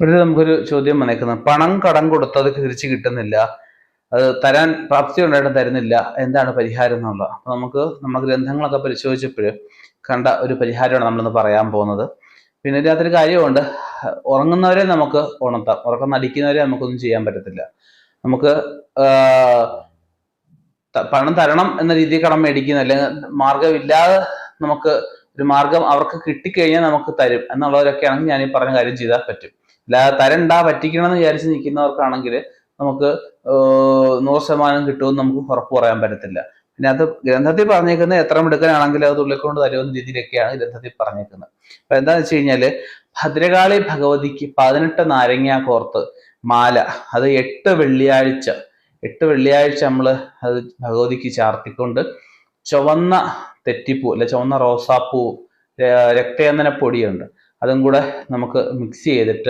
ഇവിടെ നമുക്കൊരു ചോദ്യം വന്നേക്കുന്നത് പണം കടം കൊടുത്തത് തിരിച്ചു കിട്ടുന്നില്ല. അത് തരാൻ പ്രാപ്തി ഉണ്ടായിട്ടും തരുന്നില്ല. എന്താണ് പരിഹാരം എന്നുള്ളത് അപ്പൊ നമുക്ക് നമ്മുടെ ഗ്രന്ഥങ്ങളൊക്കെ പരിശോധിച്ചപ്പോൾ കണ്ട ഒരു പരിഹാരമാണ് നമ്മളിന്ന് പറയാൻ പോകുന്നത്. പിന്നെ ഇതിനകത്തൊരു കാര്യമുണ്ട്. ഉറങ്ങുന്നവരെ നമുക്ക് ഉണർത്താം. ഉറക്കം നടിക്കുന്നവരെ നമുക്കൊന്നും ചെയ്യാൻ പറ്റത്തില്ല. നമുക്ക് പണം തരണം എന്ന രീതിയിൽ കടം മേടിക്കുന്ന അല്ലെങ്കിൽ മാർഗമില്ലാതെ നമുക്ക് ഒരു മാർഗം അവർക്ക് കിട്ടിക്കഴിഞ്ഞാൽ നമുക്ക് തരും എന്നുള്ളവരൊക്കെ എന്നുള്ളവരൊക്കെയാണെങ്കിൽ ഞാൻ ഈ പറഞ്ഞ കാര്യം ചെയ്താൽ പറ്റും. അല്ലാതെ തരണ്ട പറ്റിക്കണം എന്ന് വിചാരിച്ച് നിൽക്കുന്നവർക്കാണെങ്കിൽ നമുക്ക് നൂറ് ശതമാനം കിട്ടുമെന്ന് നമുക്ക് ഉറപ്പ് പറയാൻ പറ്റത്തില്ല. പിന്നെ അത് ഗ്രന്ഥത്തിൽ പറഞ്ഞേക്കുന്നത് എത്ര മിടുക്കനാണെങ്കിലും അത് ഉള്ളിക്കൊണ്ട് തരുമെന്ന രീതിയിലൊക്കെയാണ് ഗ്രന്ഥത്തിൽ പറഞ്ഞേക്കുന്നത്. അപ്പൊ എന്താന്ന് വെച്ച് കഴിഞ്ഞാൽ ഭദ്രകാളി ഭഗവതിക്ക് പതിനെട്ട് നാരങ്ങ കോർത്ത് മാല അത് എട്ട് വെള്ളിയാഴ്ച എട്ട് വെള്ളിയാഴ്ച നമ്മൾ അത് ഭഗവതിക്ക് ചാർത്തിക്കൊണ്ട് ചുവന്ന തെറ്റിപ്പൂ അല്ലെ ചുവന്ന റോസാപ്പൂ രക്തയന്തന പൊടിയുണ്ട് അതും കൂടെ നമുക്ക് മിക്സ് ചെയ്തിട്ട്